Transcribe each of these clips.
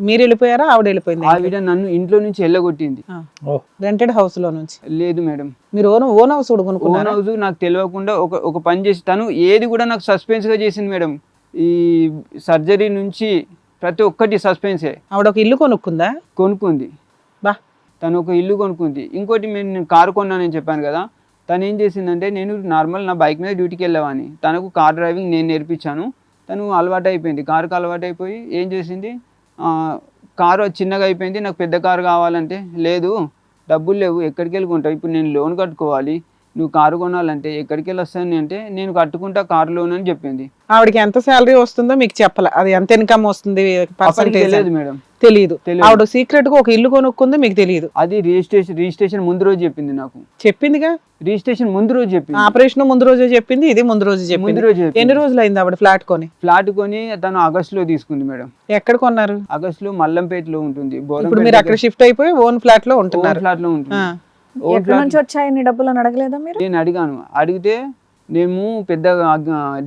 మీరు వెళ్ళిపోయారా? ఆవిడ వెళ్ళిపోయింది ఆవిడ నన్ను ఇంట్లో నుంచి వెళ్ళగొట్టింది. ఓ. రెంటెడ్ హౌస్లో నుంచి? లేదు మేడం. మీరు ఓన్ ఓన్ హౌస్ కూడా ఓన్ హౌస్ నాకు తెలియకుండా ఒక ఒక పని చేసి తను ఏది కూడా నాకు సస్పెన్స్గా చేసింది మేడం. ఈ సర్జరీ నుంచి ప్రతి ఒక్కటి సస్పెన్సే ఆవిడ ఒక ఇల్లు కొనుక్కుందా? కొనుక్కుంది. బా. తను ఒక ఇల్లు కొనుక్కుంది. ఇంకోటి నేను కారు కొన్నానని చెప్పాను కదా. తను ఏం చేసిందంటే నేను నార్మల్ నా బైక్ మీద డ్యూటీకి వెళ్ళేవాని తనకు కార్ డ్రైవింగ్ నేను నేర్పించాను. తను అలవాటు అయిపోయింది కారుకు అలవాటు అయిపోయి ఏం చేసింది? కారు చిన్నగా అయిపోయింది నాకు పెద్ద కారు కావాలంటే లేదు డబ్బులు లేవు ఎక్కడికి వెళ్ళి కొంటావు ఇప్పుడు నేను లోన్ కట్టుకోవాలి నువ్వు కారు కొనాలంటే ఎక్కడికి వెళ్ళి వస్తాను అంటే నేను కట్టుకుంటా కారు లోన్ అని చెప్పింది. ఆవిడకి ఎంత శాలరీ వస్తుందో మీకు చెప్పాల. అది ఎంత ఇన్కమ్ వస్తుంది తెలియదు మేడం. తెలియదు. ఆవిడ సీక్రెట్గా ఒక ఇల్లు కొనుక్కుంది మీకు తెలియదు అది రిజిస్ట్రేషన్ రిజిస్ట్రేషన్ ముందు రోజు చెప్పింది నాకు. చెప్పిందిగా? రిజిస్ట్రేషన్ ముందు రోజు చెప్పింది. ఆపరేషన్ ముందు రోజే చెప్పింది ఇది ముందు రోజు ముందు చెప్పింది. రోజు చెప్పింది. ఎన్ని రోజులు అయింది ఆవిడ ఫ్లాట్ కొని? ఫ్లాట్ కొని తను ఆగస్టులో తీసుకుంది మేడం. ఎక్కడ కొన్నారు? ఆగస్టులో మల్లంపేటలో ఉంటుంది. ఇప్పుడు మీరు అక్కడ షిఫ్ట్ అయిపోయి ఓన్ ఫ్లాట్లో ఉంటున్నారు. ఫ్లాట్లో ఉంటుంది. ఎక్కడి నుంచి వచ్చాయి ఇన్ని డబ్బులు అని అడగలేదా మీరు? నేను అడిగాను. అడిగితే మేము పెద్ద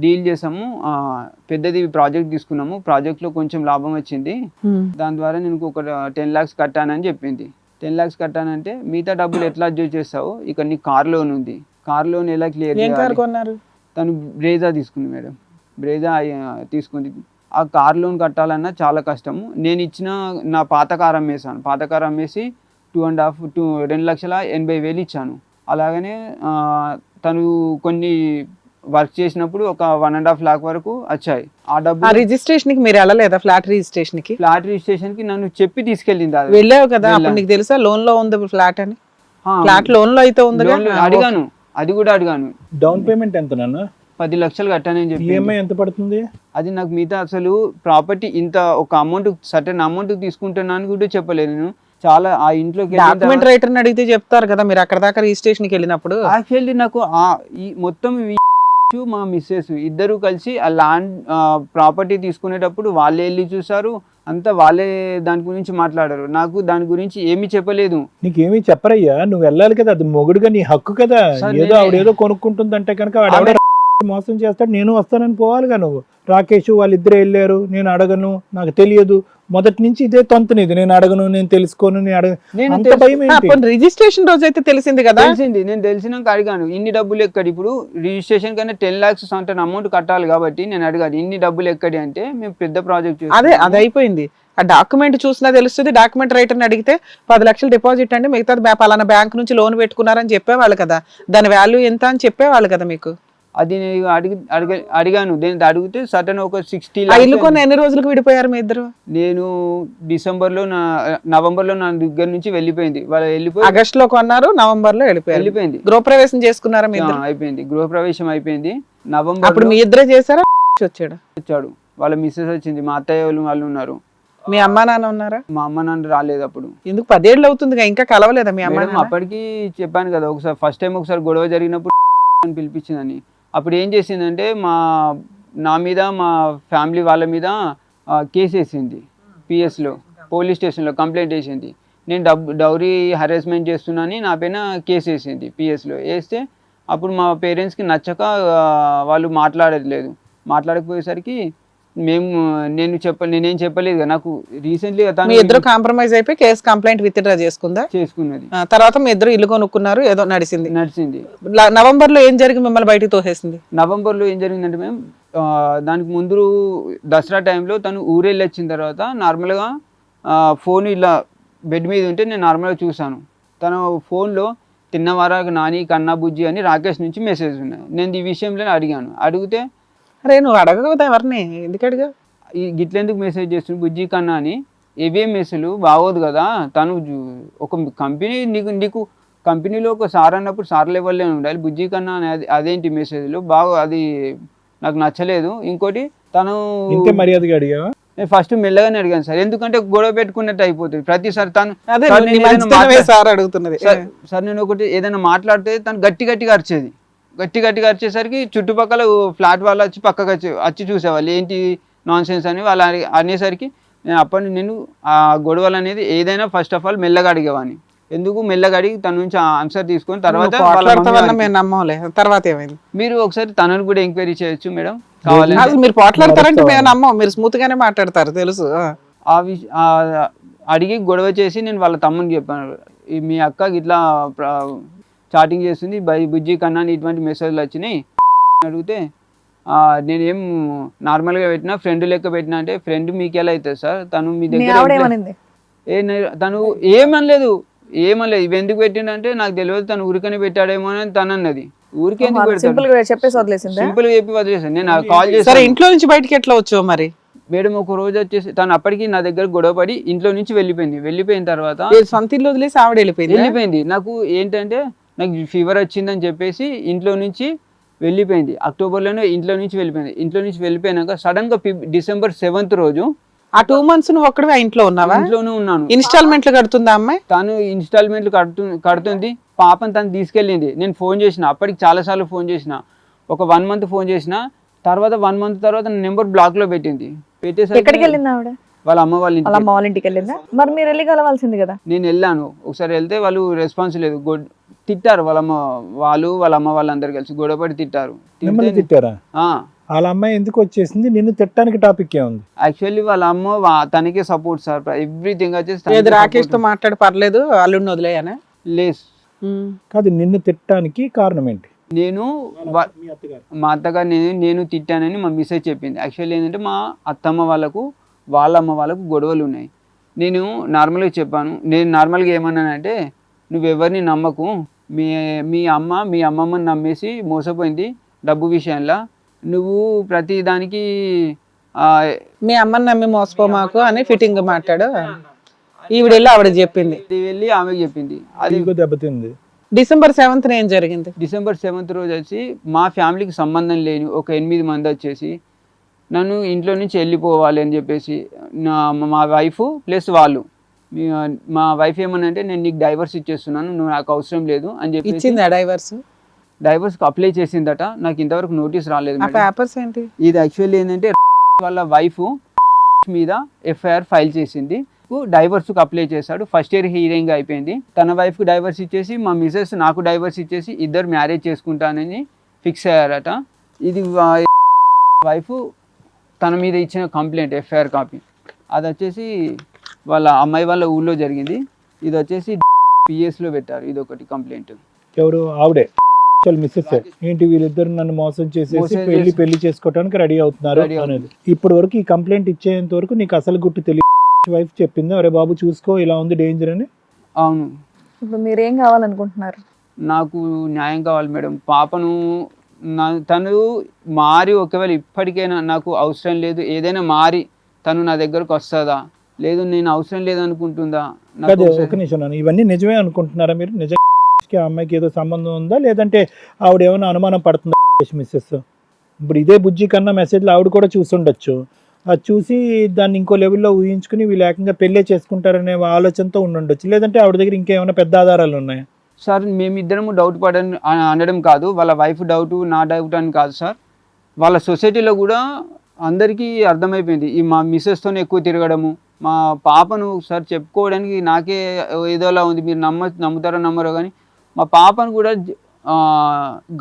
డీల్ చేసాము. పెద్దది ప్రాజెక్ట్ తీసుకున్నాము. ప్రాజెక్ట్లో కొంచెం లాభం వచ్చింది. దాని ద్వారా నేను ఒక టెన్ ల్యాక్స్ కట్టానని చెప్పింది. టెన్ ల్యాక్స్ కట్టానంటే మిగతా డబ్బులు ఎట్లా అడ్జస్ట్ చేస్తావు? ఇక్కడ నీ కార్ లోన్ ఉంది. కార్ లోన్ ఎలా క్లియర్ కొన్నారు? తను బ్రేజా తీసుకుంది మేడం. బ్రేజా తీసుకుంది. ఆ కార్ లోన్ కట్టాలన్నా చాలా కష్టము. నేను ఇచ్చిన నా పాత కార్ అమ్మేశాను. పాత కార్ అమ్మేసి టూ అండ్ హాఫ్ టూ రెండు లక్షల ఎనభై వేలు ఇచ్చాను. అలాగనే తను కొన్ని వర్క్ చేసినప్పుడు ఒక వన్ అండ్ హాఫ్ లాక్ వరకు వచ్చాయి. ఆ డబ్బు రిజిస్ట్రేషన్కి మీరు వెళ్ళలేదా? ఫ్లాట్ రిజిస్ట్రేషన్కి? ఫ్లాట్ రిజిస్ట్రేషన్కి నన్ను చెప్పి తీసుకెళ్ళింది అది. వెళ్ళావు కదా? అప్పుడు. నీకు తెలుసా? లోన్లో ఉంది ఫ్లాట్ అని? ఫ్లాట్ లోన్లో అయితే ఉంది అడిగాను. అది కూడా అడిగాను. డౌన్ పేమెంట్ ఎంత నాన్న? పది లక్షలు కట్టానని చెప్పి. ఈఎంఐ ఎంత పడుతుంది? అది నాకు మిగతా అసలు ప్రాపర్టీ ఇంత ఒక అమౌంట్ సర్టెన్ అమౌంట్ తీసుకుంటున్నాను కూడా చెప్పలేదు నేను. చాలా ఆ ఇంట్లోకి డాక్యుమెంట్ రైటర్ అడిగితే చెప్తారు కదా మీరు అక్కడ దాకా రిజిస్ట్రేషన్కి వెళ్ళినప్పుడు. యాక్చువల్లీ నాకు ఆ ఈ మొత్తం మా మిస్సెస్ ఇద్దరు కలిసి ఆ ల్యాండ్ ప్రాపర్టీ తీసుకునేటప్పుడు వాళ్ళే వెళ్ళి చూసారు అంతా వాళ్ళే దాని గురించి మాట్లాడారు. నాకు దాని గురించి ఏమీ చెప్పలేదు. నీకేమీ చెప్పరయ్యా? నువ్వు వెళ్ళాలి కదా అది మొగుడుగా నీ హక్కు కదా. ఏదో ఆవిడ ఏదో కొనుక్కుంటుందంటే కనుక మోసం చేస్తాడు నేను వస్తానని పోవాలిగా నువ్వు. రాకేష్ వాళ్ళిద్దరే వెళ్ళారు నేను అడగను నాకు తెలియదు. మొదటి నుంచి ఇదే తొంతనిది నేను అడగను నేను తెలుసుకోను నేను అడగను రిజిస్ట్రేషన్ రోజు అయితే తెలిసింది కదా? తెలిసింది నేను తెలిసినాక అడిగాను ఇన్ని డబ్బులు ఎక్కడి? ఇప్పుడు రిజిస్ట్రేషన్ కన్నా టెన్ లాక్స్ సంటన్ అమౌంట్ కట్టాలి కాబట్టి నేను అడిగాను ఇన్ని డబ్బులు ఎక్కడి అంటే మేము పెద్ద ప్రాజెక్ట్ అదే అది అయిపోయింది. ఆ డాక్యుమెంట్ చూసినా తెలుస్తుంది డాక్యుమెంట్ రైటర్ అడిగితే పది లక్షలు డిపాజిట్ అండి మిగతాది బ్యా- పలానా బ్యాంక్ నుంచి లోన్ పెట్టుకున్నారని చెప్పేవాళ్ళు కదా. దాని వాల్యూ ఎంత అని చెప్పేవాళ్ళు కదా మీకు? అది నేను అడిగి అడిగ అడిగాను. నేను అడిగితే సటన్ ఒక సిక్స్టీ ఆ ఇల్లు కొన్ని ఎన్ని రోజులకు విడిపోయారు మీ ఇద్దరు? నేను డిసెంబర్లో నా నవంబర్లో నా దగ్గర నుంచి వెళ్ళిపోయింది. వాళ్ళు వెళ్ళిపోయి ఆగస్ట్లో కొన్నారు నవంబర్లో వెళ్ళిపోయారు. వెళ్ళిపోయింది. గృహప్రవేశం చేసుకున్నారా మీ అయిపోయింది. గృహప్రవేశం అయిపోయింది. నవంబర్ అప్పుడు మీ ఇద్దరే చేశారా? వచ్చాడు? వచ్చాడు. వాళ్ళ మిస్సెస్ వచ్చింది. మా అత్తయ్య వాళ్ళు వాళ్ళు ఉన్నారు. మీ అమ్మా నాన్న ఉన్నారా? మా అమ్మ నాన్న రాలేదు అప్పుడు. ఎందుకు పదేళ్ళు అవుతుంది ఇంకా కలవలేదా మీ అమ్మ? అప్పటికి చెప్పాను కదా ఒకసారి ఫస్ట్ టైం ఒకసారి గొడవ జరిగినప్పుడు అని పిలిపించిందని. అప్పుడు ఏం చేసిందంటే మా నా మీద మా ఫ్యామిలీ వాళ్ళ మీద కేసు వేసింది పిఎస్లో పోలీస్ స్టేషన్లో కంప్లైంట్ వేసింది. నేను డబ్ డౌరీ హరాస్మెంట్ చేస్తున్నానని నా పైన కేసు వేసింది పిఎస్లో. వేస్తే అప్పుడు మా పేరెంట్స్కి నచ్చక వాళ్ళు మాట్లాడట్లేదు మాట్లాడకపోయేసరికి మేము నేను చెప్ప నేనేం చెప్పలేదు నాకు రీసెంట్లీ మీ ఇద్దరు కాంప్రమైజ్ అయిపోయి కేసు కంప్లైంట్ విత్ డ్రా చేసుకుందా? చేసుకున్నది. ఆ, తర్వాత మీ ఇద్దరు ఇల్లు కొనుక్కున్నారు ఏదో నడిచింది నడిచింది ల- నవంబర్లో ఏం జరిగి మిమ్మల్ని బయటికి తోసేసింది? నవంబర్లో ఏం జరిగిందంటే మేము దానికి ముందు దసరా టైంలో తను ఊరెళ్ళి వచ్చిన తర్వాత నార్మల్గా ఫోన్ ఇలా బెడ్ మీద ఉంటే నేను నార్మల్గా చూశాను. తన ఫోన్లో తిన్నవారా నాని కన్నా బుజ్జి అని రాకేష్ నుంచి మెసేజ్ ఉన్నాయి నేను ఈ విషయంలో అడిగాను. అడిగితే అరే నువ్వు అడగదా ఎవరిని? ఎందుకు అడిగా ఈ గిట్లెందుకు మెసేజ్ చేస్తుంది బుజ్జి కన్నా అని. ఏవేం మెసేజ్లు బాగోదు కదా. తను ఒక కంపెనీ నీకు నీకు కంపెనీలో ఒక సార్ అన్నప్పుడు సార్ లెవెల్లో ఉండాలి. బుజ్జి కన్నా అనేది అదేంటి మెసేజ్లు బాగా అది నాకు నచ్చలేదు. ఇంకోటి తను ఇంతే మర్యాదగా అడిగావా? నేను ఫస్ట్ మెల్లగానే అడిగాను సార్. ఎందుకంటే గొడవ పెట్టుకున్నట్టు అయిపోతుంది. ప్రతిసారి తను అదే సార్ నేను ఒకటి ఏదైనా మాట్లాడితే తను గట్టి గట్టిగా అరిచేది. గట్టి గట్టిగా అరిచేసరికి చుట్టుపక్కల ఫ్లాట్ వాళ్ళు వచ్చి పక్కకు వచ్చి వచ్చి చూసేవాళ్ళు. ఏంటి నాన్ సెన్స్ అని వాళ్ళు అని- అనేసరికి నేను అప్పటి నుండి నేను ఆ గొడవలు అనేది ఏదైనా ఫస్ట్ ఆఫ్ ఆల్ మెల్లగా అడిగేవాడిని. ఎందుకు మెల్లగా అడిగి తన నుంచి ఆన్సర్ తీసుకొని తర్వాత తర్వాత ఏమైంది? మీరు ఒకసారి తనను కూడా ఎంక్వైరీ చేయొచ్చు మేడం. అసలు మీరు పోట్లాడతారంటే మేము నమ్మం. మీరు స్మూత్ గానే మాట్లాడతారు తెలుసు. ఆ. అడిగి గొడవ చేసి నేను వాళ్ళ తమ్మునికి చెప్పాను. ఈ మీ అక్క ఇట్లా చాటింగ్ చేస్తుంది. బై బుజ్జి కన్నా అని ఇటువంటి మెసేజ్లు వచ్చినాయి. అడిగితే ఆ, నేనేం నార్మల్గా పెట్టినా ఫ్రెండ్ లెక్క పెట్టినా అంటే ఫ్రెండ్ మీకు ఎలా అవుతుంది సార్? తను మీ దగ్గర ఏ తను ఏమనలేదు. ఏమనలేదు. ఇవి ఎందుకు పెట్టిండంటే నాకు తెలియదు తను ఊరికనే పెట్టాడేమో అని తను అన్నది. ఊరికే సింపుల్ పెడతాడు? గా చెప్పేసి వదిలేసిందా? సింపుల్గా చెప్పి వదిలేసాను నేను కాల్ సరే చేశాను ఇంట్లో నుంచి బయటికి ఎట్లా వచ్చావు మరి? మేడం ఒక రోజు వచ్చేసి తను అప్పటికి నా దగ్గర గొడవ పడి ఇంట్లో నుంచి వెళ్ళిపోయింది. వెళ్ళిపోయిన తర్వాత ఏ సొంత ఇల్లు వదిలేసి ఆవిడ వెళ్ళిపోయింది? వెళ్ళిపోయింది. నాకు ఏంటంటే నాకు ఫీవర్ వచ్చిందని చెప్పేసి ఇంట్లో నుంచి వెళ్ళిపోయింది. అక్టోబర్లోనే ఇంట్లో నుంచి వెళ్ళిపోయింది. ఇంట్లో నుంచి వెళ్ళిపోయినాక సడన్గా ఫిబ్- డిసెంబర్ సెవెంత్ రోజు ఆ టూ మంత్స్ నువ్వు ఒక్కడివే ఆ ఇంట్లో ఉన్నావా? ఇంట్లోనే ఉన్నాను. ఇన్స్టాల్మెంట్లు కడుతుందా అమ్మాయి? తను ఇన్స్టాల్మెంట్లు కడుతు కడుతుంది. పాపం తను తీసుకెళ్ళింది. నేను ఫోన్ చేసిన. అప్పటికి చాలాసార్లు ఫోన్ చేసిన. ఒక వన్ మంత్ ఫోన్ చేసిన. తర్వాత వన్ మంత్ తర్వాత నెంబర్ బ్లాక్లో పెట్టింది ఎక్కడికి పెట్టేసరికి వెళ్ళింది ఆవిడ? వాళ్ళ అమ్మ వాళ్ళ అమ్మ వాళ్ళ ఇంటికి వెళ్ళిందా? మరి మీరు వెళ్ళి కలవాల్సింది కదా. నేను వెళ్ళాను. ఒకసారి వెళ్తే వాళ్ళు రెస్పాన్స్ లేదు. గొడ్- తిట్టారు వాళ్ళ అమ్మ వాళ్ళు వాళ్ళ అమ్మ వాళ్ళందరూ కలిసి గొడవపడి తిట్టారు. మిమ్మల్ని తిట్టారా? ఆ. వాళ్ళ అమ్మాయి ఎందుకు వచ్చేసింది? నిన్ను తిట్టడానికి టాపిక్ ఏముంది యాక్చువల్లీ వాళ్ళ అమ్మ వా- తనకే సపోర్ట్ సార్ ఎవ్రీథింగ్ వచ్చేసి తనకే ఏది రాకేష్తో support. మాట్లాడి పర్లేదు అల్లుడిని వదిలేయనా? లేస్ కాదు నిన్ను తిట్టడానికి కారణం ఏంటి? నేను వా- మా అత్తగారు. నేను నేను తిట్టానని మా మిస్సెస్ చెప్పింది. యాక్చువల్లీ ఏంటంటే మా అత్తమ్మ వాళ్ళకు వాళ్ళ అమ్మ వాళ్ళకు గొడవలు ఉన్నాయి. నేను నార్మల్గా చెప్పాను. నేను నార్మల్గా ఏమన్నానంటే నువ్వు ఎవరిని నమ్మకు? మీ మీ అమ్మ మీ అమ్మమ్మని నమ్మేసి మోసపోయింది డబ్బు విషయంలో. నువ్వు ప్రతి దానికి ఆ, మీ అమ్మని నమ్మి మోసపో మాకు అని ఫిట్టింగ్ మాట్లాడు. ఈవిడ వెళ్ళి ఆవిడ చెప్పింది. వెళ్ళి ఆమెకు చెప్పింది. అది దెబ్బతింది. డిసెంబర్ సెవెంత్ ఏం జరిగింది? డిసెంబర్ సెవెంత్ రోజు వచ్చి మా ఫ్యామిలీకి సంబంధం లేని ఒక ఎనిమిది మంది వచ్చేసి నన్ను ఇంట్లో నుంచి వెళ్ళిపోవాలి అని చెప్పేసి నా మా వైఫ్ ప్లస్ వాళ్ళు మీ- మా వైఫ్ ఏమనంటే నేను నీకు డైవర్స్ ఇచ్చేస్తున్నాను నువ్వు నాకు అవసరం లేదు అని చెప్పి ఇచ్చింది డైవర్స్ డైవర్స్కి అప్లై చేసిందట. నాకు ఇంతవరకు నోటీస్ రాలేదు. పేపర్స్ ఏంటి? ఇది యాక్చువల్లీ ఏంటంటే వాళ్ళ వైఫ్ మీద ఎఫ్ఐఆర్ ఫైల్ చేసింది. డైవర్స్కి అప్లై చేశాడు. ఫస్ట్ ఇయర్ హీరింగ్ అయిపోయింది. తన వైఫ్కి డైవర్స్ ఇచ్చేసి మా మిసెస్ నాకు డైవర్స్ ఇచ్చేసి ఇద్దరు మ్యారేజ్ చేసుకుంటానని ఫిక్స్ అయ్యారట. ఇది వైఫ్ తన మీద ఇచ్చిన కంప్లైంట్ ఎఫ్ఐఆర్ కాపీ అది వచ్చేసి వాళ్ళ అమ్మాయి వాళ్ళ ఊళ్ళో జరిగింది. ఇది వచ్చేసి పిఎస్లో పెట్టారు. ఇది ఒకటి కంప్లైంట్ ఎవరు? ఆవిడే. మిస్సెస్ ఏంటి వీళ్ళిద్దరు నన్ను మోసం చేసేసి పెళ్ళి పెళ్ళి చేసుకోవడానికి రెడీ అవుతున్నారు అనేది. ఇప్పటి వరకు ఈ కంప్లైంట్ ఇచ్చేంత వరకు నీకు అసలు గుట్టు తెలియదు. వైఫ్ చెప్పింది? అరే బాబు చూసుకో ఇలా ఉంది డేంజర్ అని? అవును. ఇప్పుడు మీరు ఏం కావాలనుకుంటున్నారు? నాకు న్యాయం కావాలి మేడం. పాపను నా తను మారి ఒకవేళ ఇప్పటికైనా నాకు అవసరం లేదు. ఏదైనా మారి తను నా దగ్గరకు వస్తుందా? లేదు నేను అవసరం లేదు అనుకుంటుందా? కాదు ఒక నిమిషం. ఇవన్నీ నిజమే అనుకుంటున్నారా మీరు? నిజంగా ఆ అమ్మాయికి ఏదో సంబంధం ఉందా? లేదంటే ఆవిడ ఏమైనా అనుమానం పడుతుందా? మిస్సెస్. ఇప్పుడు ఇదే బుజ్జి కన్నా మెసేజ్లు ఆవిడ కూడా చూసుండొచ్చు. అది చూసి దాన్ని ఇంకో లెవెల్లో ఊహించుకుని వీళ్ళు ఏకంగా పెళ్ళే చేసుకుంటారనే ఆలోచనతో ఉండుండొచ్చు. లేదంటే ఆవిడ దగ్గర ఇంకేమైనా పెద్ద ఆధారాలు ఉన్నాయా? సార్ మేమిద్దరము డౌట్ పడని అనడం కాదు. వాళ్ళ వైఫ్ డౌట్ నా డౌట్ అని కాదు సార్. వాళ్ళ సొసైటీలో కూడా అందరికీ అర్థమైపోయింది. ఈ మా మిస్సెస్తో ఎక్కువ తిరగడము. మా పాపను సార్ చెప్పుకోవడానికి నాకే ఏదోలా ఉంది మీరు నమ్మ నమ్ముతారో నమ్మరో కానీ మా పాపను కూడా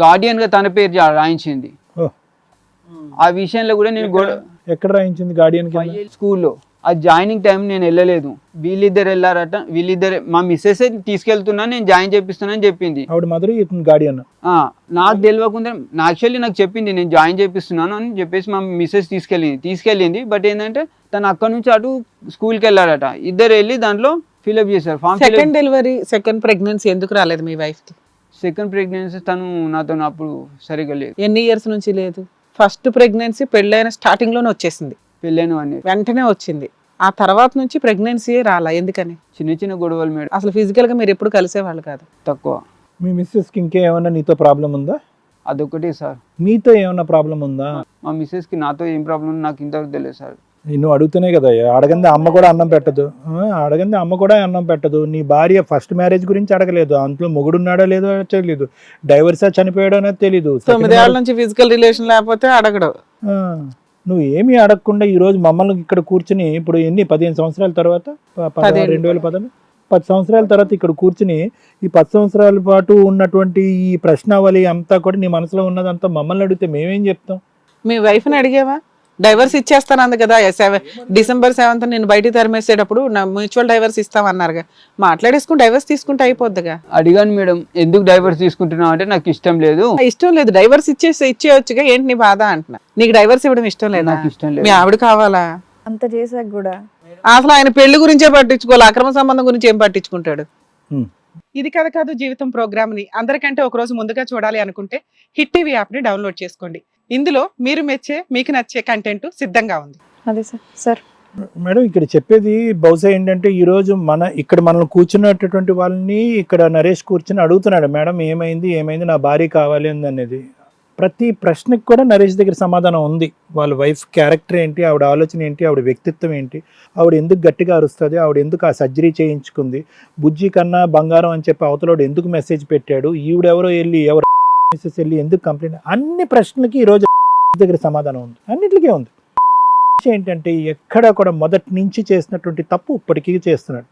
గార్డియన్గా తన పేరు రాయించింది. ఆ విషయంలో కూడా నేను ఎక్కడ రాయించింది గార్డియన్ స్కూల్లో. ఆ జాయినింగ్ టైం నేను వెళ్ళలేదు. వీళ్ళిద్దరు వెళ్ళారట. వీళ్ళిద్దరు మా మిస్సెస్ తీసుకెళ్తున్నా నేను జాయిన్ చేపిస్తున్నా అని చెప్పింది. ఆవిడ మదర్ ఇతను గార్డియన్. ఆ, నాకు తెలియకుండా నా యాక్చువల్లీ నాకు చెప్పింది నేను జాయిన్ చేపిస్తున్నాను అని చెప్పేసి మా మిస్సెస్ తీసుకెళ్ళింది. తీసుకెళ్ళింది బట్ ఏంటంటే తను అక్కడ నుంచి అటు స్కూల్కి వెళ్ళారట. ఇద్దరు వెళ్ళి దాంట్లో ఫిల్అప్ చేశారు. Form second delivery second pregnancy ఎందుకు రాలేదు మీ వైఫ్కి? సెకండ్ ప్రెగ్నెన్సీ తను నాతో అప్పుడు సరిగా లేదు. ఎన్ని ఇయర్స్ నుంచి లేదు? ఫస్ట్ ప్రెగ్నెన్సీ పెళ్ళైన స్టార్టింగ్లోనే వచ్చేసింది. పెళ్ళైన అన్ని వెంటనే వచ్చింది. ఆ తర్వాత నుంచి ప్రెగ్నెన్సీ రాలా? ఎందుకని? చిన్న చిన్న గొడవలు మేడం. అసలు ఫిజికల్గా మీరు ఎప్పుడు కలిసేవాళ్ళు కాదు. తక్కువ. మీ మిస్సెస్కి ఇంకేమైనా నీతో ప్రాబ్లం ఉందా? అదొకటే సార్. మీతో ఏమైనా ప్రాబ్లం ఉందా? మా మిస్సెస్కి నాతో ఏం ప్రాబ్లం నాకు ఇంతవరకు తెలియదు సార్. నిన్ను అడుగుతూనే కదా అడగంది అమ్మ కూడా అన్నం పెట్టదు. ఆ, అడగంది అమ్మ కూడా అన్నం పెట్టదు. నీ భార్య ఫస్ట్ మ్యారేజ్ గురించి అడగలేదు. అంతలో మొగుడున్నాడో లేదో తెలియదు. డైవర్సా చనిపోయాడో అనేది తెలీదు. Second తొమ్మిదేళ్ళ marriage- నుంచి ఫిజికల్ రిలేషన్ లేకపోతే అడగడు. ఆ, నువ్వు ఏమీ అడగకుండా ఈ రోజు మమ్మల్ని ఇక్కడ కూర్చుని ఇప్పుడు ఎన్ని పదిహేను సంవత్సరాల తర్వాత? పద-. రెండు వేల పదహారు పది సంవత్సరాల తర్వాత ఇక్కడ కూర్చుని ఈ పది సంవత్సరాల పాటు ఉన్నటువంటి ఈ ప్రశ్నావళి అంతా కూడా నీ మనసులో ఉన్నదంతా మమ్మల్ని అడిగితే మేమేం చెప్తాం? మీ వైఫ్ని అడిగావా? డైవర్స్ ఇచ్చేస్తానంది కదా సెవెన్ డిసెంబర్ సెవెంత్ నేను బయటికి తరిమేసేటప్పుడు నా మ్యూచువల్ డైవర్స్ ఇస్తామన్నారుగా. మాట్లాడేసుకుని డైవర్స్ తీసుకుంటే అయిపోద్దిగా. అడిగాను మేడం ఎందుకు డైవర్స్ తీసుకుంటున్నావు అంటే నాకు ఇష్టం లేదు. ఇష్టం లేదు. డైవర్స్ ఇచ్చేసి ఇచ్చేయొచ్చుగా ఏంటి నీ బాధ అంటున్నా. నీకు డైవర్స్ ఇవ్వడం ఇష్టం లేదా? నాకు ఇష్టం లేదు. మీ ఆవిడ కావాలా? అంత చేశాక కూడా. అసలు ఆయన పెళ్ళి గురించే పట్టించుకోవాలి. అక్రమ సంబంధం గురించి ఏం పట్టించుకుంటాడు. ఇది కథ కాదు జీవితం ప్రోగ్రామ్ని అందరికంటే ఒక రోజు ముందుగా చూడాలి అనుకుంటే హిట్ టీవీ యాప్ని డౌన్లోడ్ చేసుకోండి. ఇందులో మీరు మెచ్చే మీకు నచ్చే కంటెంట్ సిద్ధంగా ఉంది. అదే సార్ సార్. మేడం ఇక్కడ చెప్పేది బహుశా ఏంటంటే ఈ రోజు మన ఇక్కడ మనం కూర్చున్నటువంటి వాళ్ళని ఇక్కడ నరేష్ కూర్చుని అడుగుతున్నాడు. మేడం ఏమైంది ఏమైంది నా భార్య కావాలి అని అనేది ప్రతి ప్రశ్నకి కూడా నరేష్ దగ్గర సమాధానం ఉంది. వాళ్ళ వైఫ్ క్యారెక్టర్ ఏంటి ఆవిడ ఆలోచన ఏంటి ఆవిడ వ్యక్తిత్వం ఏంటి ఆవిడ ఎందుకు గట్టిగా అరుస్తుంది ఆవిడ ఎందుకు ఆ సర్జరీ చేయించుకుంది బుజ్జి కన్నా బంగారం అని చెప్పి అవతలోడు ఎందుకు మెసేజ్ పెట్టాడు ఈవిడెవరో వెళ్ళి ఎవరు మిస్సెస్ వెళ్ళి ఎందుకు కంప్లైంట్ అన్ని ప్రశ్నలకి ఈ రోజు దగ్గర సమాధానం ఉంది. అన్నిటికీ ఉంది. ఏంటంటే ఎక్కడ కూడా మొదటి నుంచి చేసినటువంటి తప్పు ఇప్పటికీ చేస్తున్నాడు.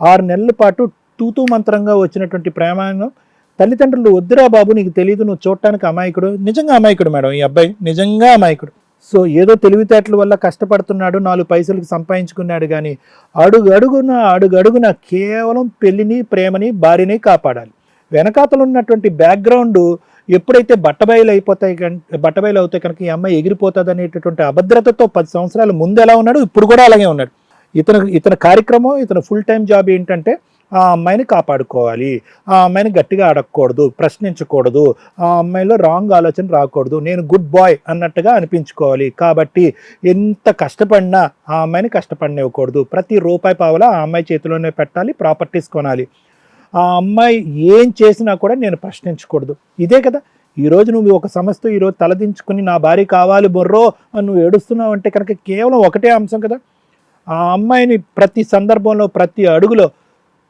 ఆరు నెలల పాటు తూతూ మంత్రంగా వచ్చినటువంటి ప్రమాణం తల్లిదండ్రులు వద్దురా బాబు నీకు తెలియదు నువ్వు చూడటానికి అమాయకుడు నిజంగా అమాయకుడు మేడం ఈ అబ్బాయి నిజంగా అమాయకుడు. సో ఏదో తెలివితేటల వల్ల కష్టపడుతున్నాడు నాలుగు పైసలకు సంపాదించుకున్నాడు కానీ అడుగు అడుగున అడుగు అడుగున కేవలం పెళ్ళిని ప్రేమని భార్యని కాపాడాలి. వెనకాతలు ఉన్నటువంటి బ్యాక్గ్రౌండ్ ఎప్పుడైతే బట్టబయలు అయిపోతాయి బట్టబయలు అవుతాయి కనుక ఈ అమ్మాయి ఎగిరిపోతుంది అనేటటువంటి అభద్రతతో పది సంవత్సరాల ముందు ఎలా ఉన్నాడు ఇప్పుడు కూడా అలాగే ఉన్నాడు. ఇతను ఇతని కార్యక్రమం ఇతను ఫుల్ టైం జాబ్ ఏంటంటే ఆ అమ్మాయిని కాపాడుకోవాలి. ఆ అమ్మాయిని గట్టిగా అడగకూడదు ప్రశ్నించకూడదు ఆ అమ్మాయిలో రాంగ్ ఆలోచన రాకూడదు నేను గుడ్ బాయ్ అన్నట్టుగా అనిపించుకోవాలి. కాబట్టి ఎంత కష్టపడినా ఆ అమ్మాయిని కష్టపడినివ్వకూడదు. ప్రతి రూపాయి పావులా ఆ అమ్మాయి చేతిలోనే పెట్టాలి ప్రాపర్టీస్ కొనాలి. ఆ అమ్మాయి ఏం చేసినా కూడా నేను ప్రశ్నించకూడదు. ఇదే కదా ఈరోజు నువ్వు ఒక సమస్యతో ఈరోజు తలదించుకుని నా భార్య కావాలి బొర్రో అని నువ్వు ఏడుస్తున్నావు అంటే కనుక కేవలం ఒకటే అంశం కదా. ఆ అమ్మాయిని ప్రతి సందర్భంలో ప్రతి అడుగులో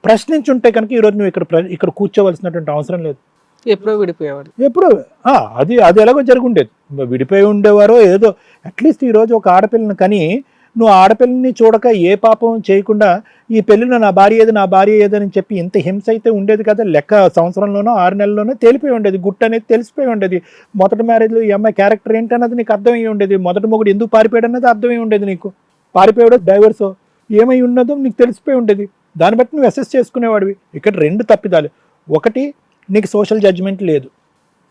ప్రశ్నించుంటే కనుక ఈరోజు నువ్వు ఇక్కడ ఇక్కడ కూర్చోవలసినటువంటి అవసరం లేదు. ఎప్పుడో విడిపోయేవాడు. ఎప్పుడు అది అది ఎలాగో జరుగుండేది విడిపోయి ఉండేవారో ఏదో అట్లీస్ట్ ఈరోజు ఒక ఆడపిల్లని కని నువ్వు ఆడపిల్లని చూడక ఏ పాపం చేయకుండా ఈ పెళ్ళిలో నా భార్య ఏది నా భార్య ఏదని చెప్పి ఇంత హింస అయితే ఉండేది కదా? లెక్క సంవత్సరంలోనో ఆరు నెలల్లోనో తేలిపోయి ఉండేది. గుట్ట అనేది తెలిసిపోయి ఉండేది. మొదటి మ్యారేజ్లో ఈ అమ్మాయి క్యారెక్టర్ ఏంటన్నది నీకు అర్థమై ఉండేది. మొదటి మొగుడు ఎందుకు పారిపోయాడు అన్నది అర్థమై ఉండేది నీకు. పారిపోయాడో డైవర్సో ఏమై ఉన్నదో నీకు తెలిసిపోయి ఉండేది. దాన్ని బట్టి నువ్వు అసెస్ చేసుకునేవాడివి. ఇక్కడ రెండు తప్పిదాలు. ఒకటి నీకు సోషల్ జడ్జ్మెంట్ లేదు.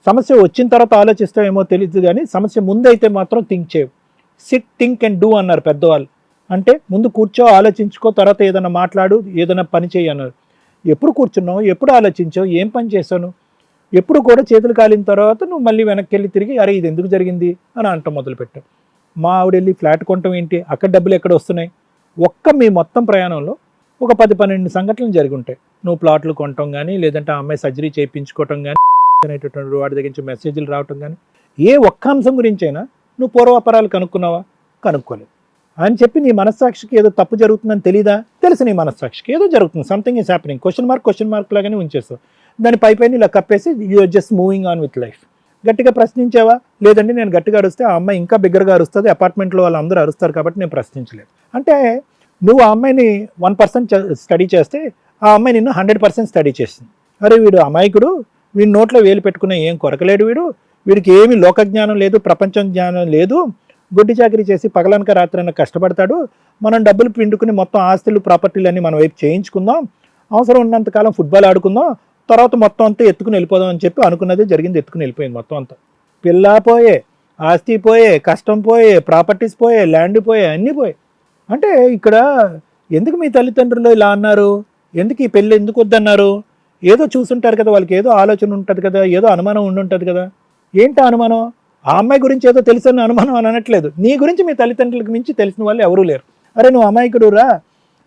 సమస్య వచ్చిన తర్వాత ఆలోచిస్తావేమో తెలియదు కానీ సమస్య ముందైతే మాత్రం థింక్ చేయవు. సిట్ థింక్ అండ్ డూ అన్నారు పెద్దవాళ్ళు. అంటే ముందు కూర్చో ఆలోచించుకో తర్వాత ఏదైనా మాట్లాడు ఏదైనా పని చేయి అన్నారు. ఎప్పుడు కూర్చున్నావు? ఎప్పుడు ఆలోచించావు? ఏం పని చేశాను? ఎప్పుడు కూడా చేతులు కాలిన తర్వాత నువ్వు మళ్ళీ వెనక్కి వెళ్ళి తిరిగి అరే ఇది ఎందుకు జరిగింది? అని అంటాం మొదలుపెట్టావు. మా ఆవిడ వెళ్ళి ఫ్లాట్ కొనటం ఏంటి? అక్కడ డబ్బులు ఎక్కడ వస్తున్నాయి? ఒక్క మీ మొత్తం ప్రయాణంలో ఒక పది పన్నెండు సంఘటనలు జరిగి ఉంటాయి. నువ్వు ప్లాట్లు కొనటం కానీ లేదంటే ఆ అమ్మాయి సర్జరీ చేయించుకోవటం కానీ అనేటటువంటి వాడి దగ్గర నుంచి మెసేజ్లు రావటం కానీ ఏ ఒక్క అంశం గురించైనా నువ్వు పూర్వాపరాలు కనుక్కున్నావా? కనుక్కోలేదు. అని చెప్పి నీ మనస్సాక్షికి ఏదో తప్పు జరుగుతుందని తెలీదా? తెలుసు నీ మనస్సాక్షికి. ఏదో జరుగుతుంది. Something is happening question mark question mark లాగానే ఉంచేస్తావు. దాని పై పైన ఇలా కప్పేసి you're just moving on with life గట్టిగా ప్రశ్నించావా? లేదండి నేను గట్టిగా అరుస్తే ఆ అమ్మాయి ఇంకా బిగ్గరగా అరుస్తుంది. అపార్ట్మెంట్లో వాళ్ళందరూ అరుస్తారు కాబట్టి నేను ప్రశ్నించలేదు. అంటే నువ్వు ఆ అమ్మాయిని వన్ పర్సెంట్ స్టడీ చేస్తే ఆ అమ్మాయి నిన్ను హండ్రెడ్ పర్సెంట్ స్టడీ చేసింది. అరే వీడు అమాయకుడు. వీడి నోట్లో వేలు పెట్టుకునే ఏం కొరకలేడు వీడు. వీడికి ఏమి లోక జ్ఞానం లేదు ప్రపంచం జ్ఞానం లేదు. గుడ్డి చాకరీ చేసి పగలనక రాత్రన కష్టపడతాడు. మనం డబ్బులు పిండుకుని మొత్తం ఆస్తులు ప్రాపర్టీలు అన్నీ మన వైపు చేయించుకుందాం. అవసరం ఉన్నంతకాలం ఫుట్బాల్ ఆడుకుందాం. తర్వాత మొత్తం అంతా ఎత్తుకుని వెళ్ళిపోదాం అని చెప్పి అనుకున్నదే జరిగింది ఎత్తుకుని వెళ్ళిపోయింది మొత్తం అంతా. పిల్ల పోయే ఆస్తి పోయే కష్టం పోయే ప్రాపర్టీస్ పోయే ల్యాండ్ పోయే అన్నీ పోయే. అంటే ఇక్కడ ఎందుకు మీ తల్లిదండ్రులు ఇలా అన్నారు? ఎందుకు ఈ పెళ్ళి ఎందుకు వద్దన్నారు? ఏదో చూసుంటారు కదా వాళ్ళకి ఏదో ఆలోచన ఉంటుంది కదా ఏదో అనుమానం ఉండి ఉంటుంది కదా. ఏంటి అనుమానం? ఆ అమ్మాయి గురించి ఏదో తెలుసన్న అనుమానం అని అనట్లేదు. నీ గురించి మీ తల్లిదండ్రులకు మించి తెలిసిన వాళ్ళు ఎవరూ లేరు. అరే నువ్వు అమాయకుడు రా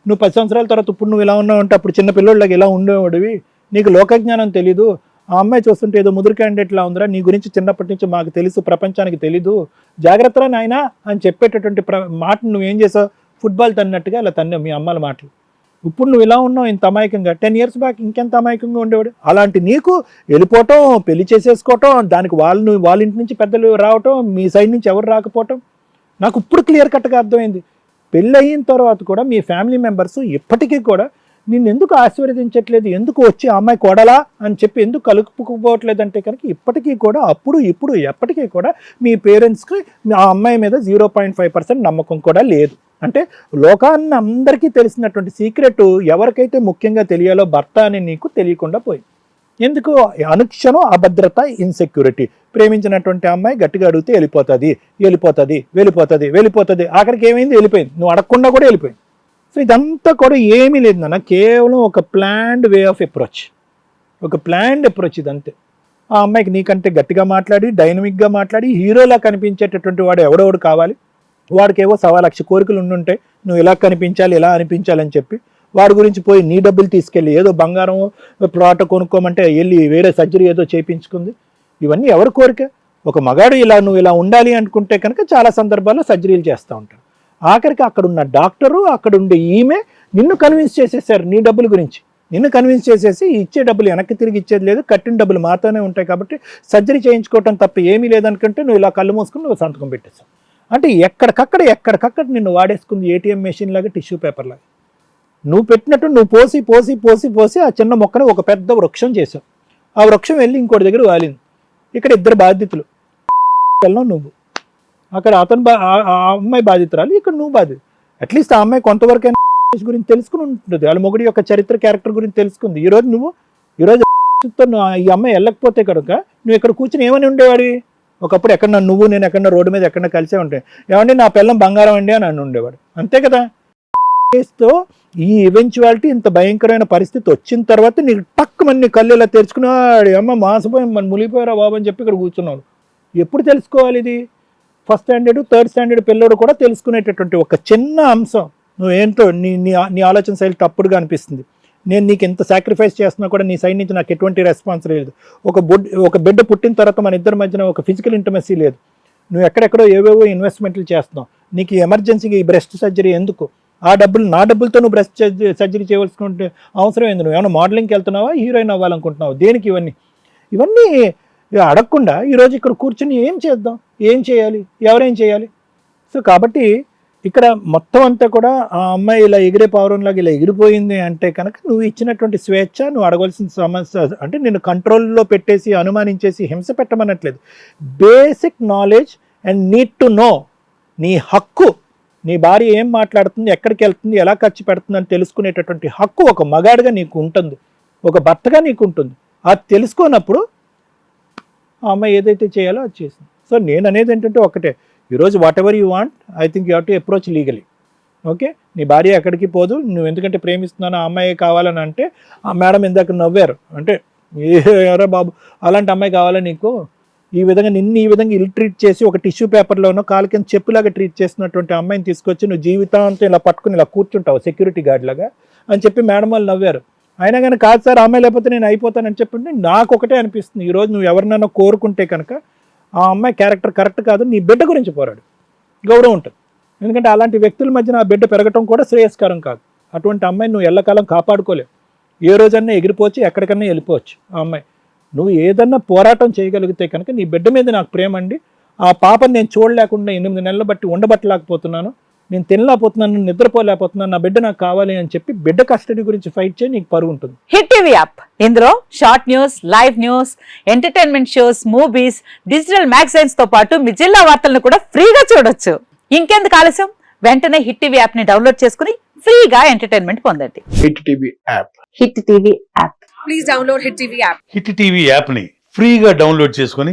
నువ్వు పది సంవత్సరాల తర్వాత ఇప్పుడు నువ్వు ఇలా ఉన్నావు అంటే అప్పుడు చిన్న పిల్లోళ్ళకి ఇలా ఉండేవాడివి. నీకు లోకజ్ఞానం తెలీదు. ఆ అమ్మాయి చూస్తుంటే ఏదో ముదురు క్యాండిడేట్లా ఉందిరా. నీ గురించి చిన్నప్పటి నుంచి మాకు తెలుసు ప్రపంచానికి తెలీదు. జాగ్రత్త నాయనా అని చెప్పేటటువంటి ప్ర మాట నువ్వేం చేసావు? ఫుట్బాల్ తన్నట్టుగా ఇలా తన్నావు మీ అమ్మాల మాటలు. ఇప్పుడు నువ్వు ఇలా ఉన్నావు ఇంత అమాయకంగా. టెన్ ఇయర్స్ బ్యాక్ ఇంకెంత అమాయకంగా ఉండేవాడు? అలాంటి నీకు వెళ్ళిపోవటం పెళ్ళి చేసేసుకోవటం దానికి వాళ్ళు వాళ్ళ ఇంటి నుంచి పెద్దలు రావటం మీ సైడ్ నుంచి ఎవరు రాకపోవటం? నాకు ఇప్పుడు క్లియర్ కట్గా అర్థమైంది. పెళ్ళి అయిన తర్వాత కూడా మీ ఫ్యామిలీ మెంబర్స్ ఇప్పటికీ కూడా నిన్ను ఎందుకు ఆశీర్వదించట్లేదు? ఎందుకు వచ్చి ఆ అమ్మాయి కొడలా? అని చెప్పి ఎందుకు కలుపుకుపోవట్లేదు అంటే కనుక ఇప్పటికీ కూడా అప్పుడు ఇప్పుడు ఎప్పటికీ కూడా మీ పేరెంట్స్కి ఆ అమ్మాయి మీద జీరో పాయింట్ ఫైవ్ పర్సెంట్ నమ్మకం కూడా లేదు. అంటే లోకాన్ని అందరికీ తెలిసినటువంటి సీక్రెట్ ఎవరికైతే ముఖ్యంగా తెలియాలో భర్త అని నీకు తెలియకుండా పోయింది. ఎందుకు? అనుక్షణం అభద్రత ఇన్సెక్యూరిటీ ప్రేమించినటువంటి అమ్మాయి గట్టిగా అడిగితే వెళ్ళిపోతుంది వెళ్ళిపోతుంది వెళ్ళిపోతుంది వెళ్ళిపోతుంది. ఆఖరికి ఏమైంది? వెళ్ళిపోయింది. నువ్వు అడగకుండా కూడా వెళ్ళిపోయింది. సో ఇదంతా కూడా ఏమీ లేదు నాన్న. కేవలం ఒక ప్లాన్డ్ వే ఆఫ్ అప్రోచ్ ఒక ప్లాన్డ్ అప్రోచ్ ఇదంతే. ఆ అమ్మాయికి నీకంటే గట్టిగా మాట్లాడి డైనమిక్గా మాట్లాడి హీరోలా కనిపించేటటువంటి వాడు ఎవడెవడు కావాలి. వాడికేవో సవా లక్ష కోరికలు ఉండుంటాయి నువ్వు ఇలా కనిపించాలి ఇలా అనిపించాలి అని చెప్పి వాడి గురించి పోయి నీ డబ్బులు తీసుకెళ్ళి ఏదో బంగారం ప్లాట్ కొనుక్కోమంటే వెళ్ళి వేరే సర్జరీ ఏదో చేయించుకుంది. ఇవన్నీ ఎవరి కోరిక? ఒక మగాడు ఇలా నువ్వు ఇలా ఉండాలి అనుకుంటే కనుక చాలా సందర్భాల్లో సర్జరీలు చేస్తూ ఉంటాడు. ఆఖరికి అక్కడ ఉన్న డాక్టరు అక్కడ ఉండే ఈమె నిన్ను కన్విన్స్ చేసేసారు నీ డబ్బుల గురించి. నిన్ను కన్విన్స్ చేసేసి ఇచ్చే డబ్బులు వెనక్కి తిరిగి ఇచ్చేది లేదు కట్టిన డబ్బులు మాతోనే ఉంటాయి కాబట్టి సర్జరీ చేయించుకోవటం తప్ప ఏమీ లేదనుకుంటే నువ్వు ఇలా కళ్ళు మూసుకుని నువ్వు సంతకం పెట్టేశావు. అంటే ఎక్కడికక్కడ ఎక్కడికక్కడ నిన్ను వాడేసుకుంది ఏటీఎం మెషిన్ లాగా టిష్యూ పేపర్ లాగా. నువ్వు పెట్టినట్టు నువ్వు పోసి పోసి పోసి పోసి ఆ చిన్న మొక్కను ఒక పెద్ద వృక్షం చేసావు ఆ వృక్షం వెళ్ళి ఇంకోటి దగ్గర వాలింది. ఇక్కడ ఇద్దరు బాధ్యతలు వెళ్ళావు నువ్వు. అక్కడ అతను బా ఆ- అమ్మాయి బాధితురాలు ఇక్కడ నువ్వు బాధ్యత అట్లీస్ట్ ఆ అమ్మాయి కొంతవరకు గురించి తెలుసుకుని ఉంటుంది. వాళ్ళ మొగుడి యొక్క చరిత్ర క్యారెక్టర్ గురించి తెలుసుకుంది. ఈరోజు నువ్వు ఈరోజు ఈ అమ్మాయి వెళ్ళకపోతే కనుక నువ్వు ఇక్కడ కూర్చుని ఏమని ఉండేవాడివి? ఒకప్పుడు ఎక్కడ నువ్వు నేను ఎక్కడ రోడ్డు మీద ఎక్కడ కలిసే ఉంటాయి ఏమండి నా పిల్లం బంగారం అండి అని అని ఉండేవాడు అంతే కదా? తో ఈ ఈవెన్చువాలిటీ ఇంత భయంకరమైన పరిస్థితి వచ్చిన తర్వాత నీకు టక్ మన కళ్ళు ఇలా తెరుచుకున్నాడు. అమ్మ మాసపోయి మన మునిగిపోయారా బాబు అని చెప్పి ఇక్కడ కూర్చున్నాడు. ఎప్పుడు తెలుసుకోవాలి ఇది? ఫస్ట్ స్టాండర్డ్ థర్డ్ స్టాండర్డ్ పిల్లడు కూడా తెలుసుకునేటటువంటి ఒక చిన్న అంశం. నువ్వేంటో నీ నీ నీ ఆలోచన శైలి తప్పుడుగా అనిపిస్తుంది. నేను నీకు ఎంత సాక్రిఫైస్ చేస్తున్నా కూడా నీ సైడ్ నుంచి నాకు ఎటువంటి రెస్పాన్స్ లేదు. ఒక బుడ్ ఒక బిడ్డ పుట్టిన తర్వాత మన ఇద్దరి మధ్యన ఒక ఫిజికల్ ఇంటమసీ లేదు. నువ్వు ఎక్కడెక్కడో ఏవేవో ఇన్వెస్ట్మెంట్లు చేస్తున్నావు. నీకు ఎమర్జెన్సీకి ఎమర్జెన్సీగా ఈ బ్రెస్ట్ సర్జరీ ఎందుకు? ఆ డబ్బులు నా డబ్బులతో నువ్వు బ్రెస్ట్ సర్జరీ చేయవలసిన అవసరం ఏంది? నువ్వు ఏమైనా మోడలింగ్కి వెళ్తున్నావా? హీరోయిన్ అవ్వాలనుకుంటున్నావు? దేనికి ఇవన్నీ? ఇవన్నీ అడగకుండా ఈరోజు ఇక్కడ కూర్చుని ఏం చేద్దాం? ఏం చేయాలి? ఎవరేం చేయాలి? సో కాబట్టి ఇక్కడ మొత్తం అంతా కూడా ఆ అమ్మాయి ఇలా ఎగిరే పౌరంలాగా ఇలా ఎగిరిపోయింది అంటే కనుక నువ్వు ఇచ్చినటువంటి స్వేచ్ఛ నువ్వు అడగవలసిన సమస్య అంటే నేను కంట్రోల్లో పెట్టేసి అనుమానించేసి హింస పెట్టమనట్లేదు. Basic knowledge and need to know. నీ హక్కు. నీ భార్య ఏం మాట్లాడుతుంది ఎక్కడికి వెళ్తుంది ఎలా ఖర్చు పెడుతుంది అని తెలుసుకునేటటువంటి హక్కు ఒక మగాడిగా నీకు ఉంటుంది. ఒక భర్తగా నీకు ఉంటుంది. అది తెలుసుకోనప్పుడు ఆ అమ్మాయి ఏదైతే చేయాలో అది చేసింది. సో నేను అనేది ఏంటంటే ఒకటే. ఈరోజు whatever you want I think you have to approach legally okay నీ భార్య ఎక్కడికి పోదు నువ్వు ఎందుకంటే ప్రేమిస్తున్నాను ఆ అమ్మాయి కావాలని అంటే ఆ మేడం ఇందాక నవ్వారు. అంటే ఎవరో బాబు? అలాంటి అమ్మాయి కావాలా నీకు? ఈ విధంగా నిన్ను ఈ విధంగా ఇల్ ట్రీట్ చేసి ఒక టిష్యూ పేపర్లోనో కాలు కింద చెప్పులాగా ట్రీట్ చేసినటువంటి అమ్మాయిని తీసుకొచ్చి నువ్వు జీవితాంతం ఇలా పట్టుకుని ఇలా కూర్చుంటావు సెక్యూరిటీ గార్డ్ లాగా అని చెప్పి మేడం వాళ్ళు నవ్వారు. అయినా కానీ కాదు సార్ అమ్మాయి లేకపోతే నేను అయిపోతానని చెప్పండి నాకు ఒకటే అనిపిస్తుంది. ఈరోజు నువ్వు ఎవరినైనా కోరుకుంటే కనుక ఆ అమ్మాయి క్యారెక్టర్ కరెక్ట్ కాదు నీ బిడ్డ గురించి పోరాడు. గౌరవం ఉంటుంది. ఎందుకంటే అలాంటి వ్యక్తుల మధ్యన ఆ బిడ్డ పెరగటం కూడా శ్రేయస్కరం కాదు. అటువంటి అమ్మాయిని నువ్వు ఎల్లకాలం కాపాడుకోలేవు. ఏ రోజన్నా ఎగిరిపోవచ్చు ఎక్కడికన్నా వెళ్ళిపోవచ్చు ఆ అమ్మాయి. నువ్వు ఏదన్నా పోరాటం చేయగలిగితే కనుక నీ బిడ్డ మీద నాకు ప్రేమ అండి. ఆ పాపని నేను చూడలేకుండా ఎనిమిది నెలలు బట్టి ఉండబట్టలేకపోతున్నాను. నేను తినలేకపోతున్నాను నిద్రపోలేకపోతున్నాను నా బిడ్డ నాకు కావాలి అని చెప్పి బిడ్డ కస్టడీ గురించి ఫైట్ చేయి నీకు పరుగు ఉంటుంది. Hit TV app. ఇందులో short news live news entertainment shows movies digital మ్యాగజైన్స్తో పాటు మీ జిల్లా వార్తలను కూడా ఫ్రీగా చూడొచ్చు. ఇంకెందుకు ఆలస్యం? వెంటనే హిట్ టీవీ యాప్ని డౌన్లోడ్ చేసుకుని ఫ్రీగా ఎంటర్టైన్మెంట్ పొందండి. Hit TV app. Hit TV app. Hit TV యాప్ని ఫ్రీగా డౌన్లోడ్ చేసుకొని